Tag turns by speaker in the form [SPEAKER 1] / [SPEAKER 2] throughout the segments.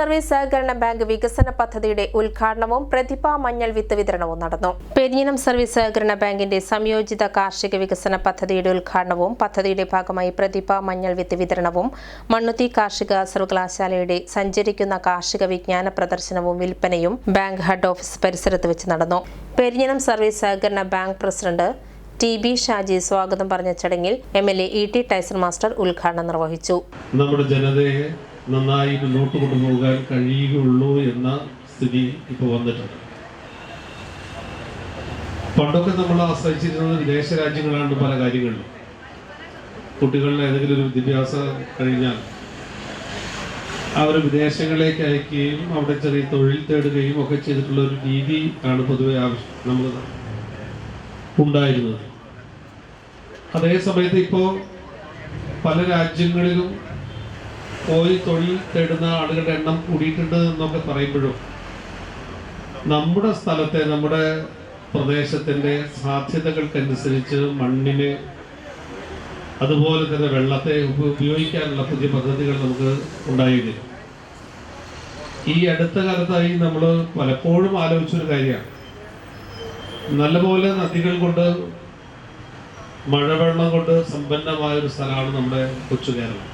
[SPEAKER 1] Service സഹകരണ bank വികസന പദ്ധതിയുടെ ഉദ്ഘാടനവും പ്രതിഭാ മഞ്ഞൾ വിത്ത് വിതരണവും നടന്നു. പെരിഞ്ഞനം സർവീസ് സഹകരണ ബാങ്കിന്റെ സംയോജിത കാർഷിക വികസന പദ്ധതിയുടെ ഉദ്ഘാടനവും പദ്ധതിയുടെ ഭാഗമായി പ്രതിഭാ മഞ്ഞൾ വിത്ത് വിതരണവും മണ്ണുത്തി കാർഷിക സർവകലാശാലയുടെ സഞ്ചരിക്കുന്ന കാർഷിക വിജ്ഞാന പ്രദർശനവും വിൽപ്പനയും ബാങ്ക് ഹെഡ് ഓഫീസ് പരിസരത്ത് വെച്ച് നടന്നു. പെരിഞ്ഞനം സർവീസ് സഹകരണ bank president T B Shaji സ്വാഗതം പറഞ്ഞ ചടങ്ങിൽ M L A E T Tyson master ഉദ്ഘാടനം നിർവഹിച്ചു.
[SPEAKER 2] നമ്മുടെ ജനതയെ നന്നായി മുന്നോട്ട് കൊണ്ടുപോകാൻ കഴിയുകയുള്ളൂ എന്ന സ്ഥിതി ഇപ്പോൾ വന്നിട്ടുണ്ട്. പണ്ടൊക്കെ നമ്മൾ ആശ്രയിച്ചിരുന്നത് വിദേശ രാജ്യങ്ങളാണ് പല കാര്യങ്ങളിലും. കുട്ടികളുടെ ഏതെങ്കിലും ഒരു വിദ്യാഭ്യാസം കഴിഞ്ഞാൽ അവർ വിദേശങ്ങളിലേക്ക് അയക്കുകയും അവിടെ ചെറിയ തൊഴിൽ തേടുകയും ഒക്കെ ചെയ്തിട്ടുള്ള ഒരു രീതി ആണ് പൊതുവെ ആവശ്യം നമ്മൾ ഉണ്ടായിരുന്നത്. അതേ സമയത്ത് ഇപ്പോൾ പല രാജ്യങ്ങളിലും പോയി തൊഴിൽ തേടുന്ന ആളുകളുടെ എണ്ണം കൂടിയിട്ടുണ്ട് എന്നൊക്കെ പറയുമ്പോഴും നമ്മുടെ സ്ഥലത്തെ നമ്മുടെ പ്രദേശത്തിന്റെ സാധ്യതകൾക്കനുസരിച്ച് മണ്ണിന് അതുപോലെ തന്നെ വെള്ളത്തെ ഉപയോഗിക്കാനുള്ള പുതിയ പദ്ധതികൾ നമുക്ക് ഉണ്ടായിരുന്നു ഈ അടുത്ത കാലത്തായി നമ്മൾ പലപ്പോഴും ആലോചിച്ചൊരു കാര്യമാണ്. നല്ലപോലെ നദികൾ കൊണ്ട് മഴവെള്ളം കൊണ്ട് സമ്പന്നമായ ഒരു സ്ഥലമാണ് നമ്മുടെ കൊച്ചു കേരളം.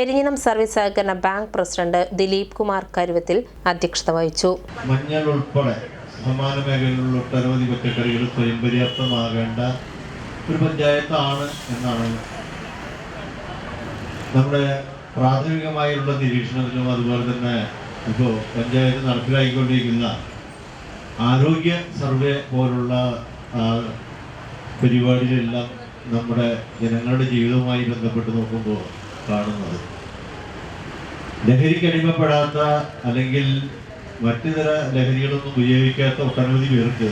[SPEAKER 1] പെരിഞ്ഞിനം സർവീസ് സഹകരണ ബാങ്ക് പ്രസിഡന്റ് ദിലീപ് കുമാർ കരുവത്തിൽ അധ്യക്ഷത വഹിച്ചു.
[SPEAKER 3] മഞ്ഞൾ ഉൾപ്പെടെ സമാന മേഖലകളിലുള്ള ഒട്ടനവധി പച്ചക്കറികൾ സ്വയം പര്യാപ്തമാകേണ്ട ഒരു പഞ്ചായത്താണ് എന്നാണ് നമ്മുടെ പ്രാഥമികമായുള്ള നിരീക്ഷണത്തിലും അതുപോലെ തന്നെ ഇപ്പോൾ പഞ്ചായത്ത് നടപ്പിലാക്കിക്കൊണ്ടിരിക്കുന്ന ആരോഗ്യ സർവേ പോലുള്ള പരിപാടികളെല്ലാം നമ്മുടെ ജനങ്ങളുടെ ജീവിതവുമായി ബന്ധപ്പെട്ട് നോക്കുമ്പോൾ കാണുന്നത്. ലഹരിക്കടിമപ്പെടാത്ത അല്ലെങ്കിൽ മറ്റു തര ലഹരികളൊന്നും ഉപയോഗിക്കാത്ത ഒട്ടനവധി പേർക്ക്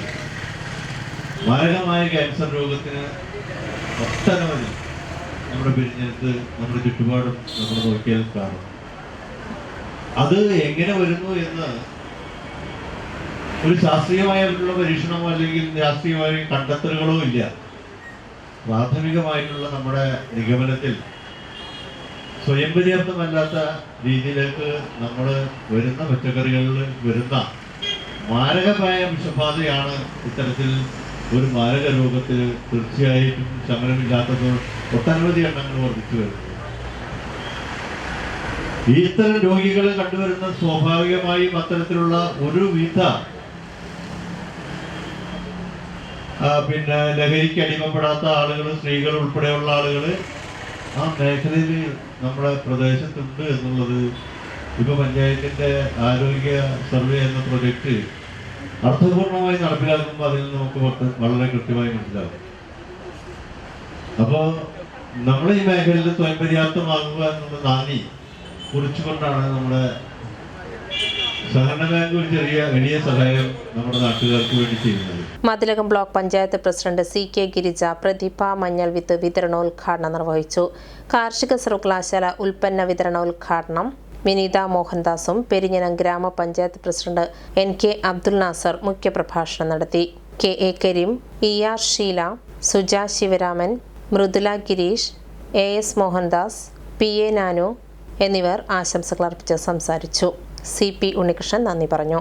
[SPEAKER 3] മാരകമായ ക്യാൻസർ രോഗത്തിന് ഒട്ടനവധി നമ്മുടെ പിരിഞ്ഞെടുത്ത് നമ്മുടെ ചുറ്റുപാടും നമ്മൾ നോക്കിയാൽ കാണും. അത് എങ്ങനെ വരുന്നു എന്ന് ഒരു ശാസ്ത്രീയമായിട്ടുള്ള പരീക്ഷണമോ അല്ലെങ്കിൽ ശാസ്ത്രീയമായ കണ്ടെത്തലുകളോ ഇല്ല. പ്രാഥമികമായിട്ടുള്ള നമ്മുടെ നിഗമനത്തിൽ സ്വയം പര്യാപ്തമല്ലാത്ത രീതിയിലേക്ക് നമ്മൾ വരുന്ന പച്ചക്കറികളിൽ വരുന്ന മാരകമായ വിഷബാധയാണ് ഇത്തരത്തിൽ ഒരു മാരക രോഗത്തിൽ തീർച്ചയായിട്ടും ശമനമില്ലാത്തത് ഒട്ടനവധി എണ്ണങ്ങൾ വർദ്ധിച്ചു വരുന്നത് ഈ ഇത്തരം രോഗികൾ കണ്ടുവരുന്ന സ്വാഭാവികമായും അത്തരത്തിലുള്ള ഒരു വിധ ആ, പിന്നെ ലഹരിക്ക് അടിമപ്പെടാത്ത ആളുകൾ സ്ത്രീകൾ ഉൾപ്പെടെയുള്ള ആളുകൾ ആ മേഖലയിൽ നമ്മുടെ പ്രദേശത്തുണ്ട് എന്നുള്ളത് ഇപ്പൊ പഞ്ചായത്തിന്റെ ആരോഗ്യ സർവേ എന്ന പ്രൊജക്ട് അർത്ഥപൂർണമായി നടപ്പിലാക്കുമ്പോൾ അതിൽ നിന്ന് നമുക്ക് വളരെ കൃത്യമായി മനസ്സിലാകും അപ്പോൾ നമ്മൾ ഈ മേഖലയിൽ സ്വയം പര്യാപ്തമാകുക എന്നുള്ള നാന്ദി കുറിച്ചുകൊണ്ടാണ് നമ്മുടെ ചെറിയ വലിയ നമ്മുടെ വേണ്ടി
[SPEAKER 1] Mathilakam block panchayat president C K Girija Prathibha മഞ്ഞൾ വിത്ത് വിതരണോദ്ഘാടനം നിർവഹിച്ചു. കാർഷിക സർവകലാശാല ഉൽപ്പന്ന വിതരണോദ്ഘാടനം വിനീത മോഹൻദാസും പെരിഞ്ഞനം ഗ്രാമപഞ്ചായത്ത് president N K Abdul Nasar മുഖ്യപ്രഭാഷണം നടത്തി. K A Kareem E R Sheela Suja Sivaraman Mridula Gireesh A S Mohandas P A Nanu എന്നിവർ ആശംസകൾ അർപ്പിച്ച് സംസാരിച്ചു. സി പി ഉണ്ണികൃഷ്ണൻ നന്ദി പറഞ്ഞു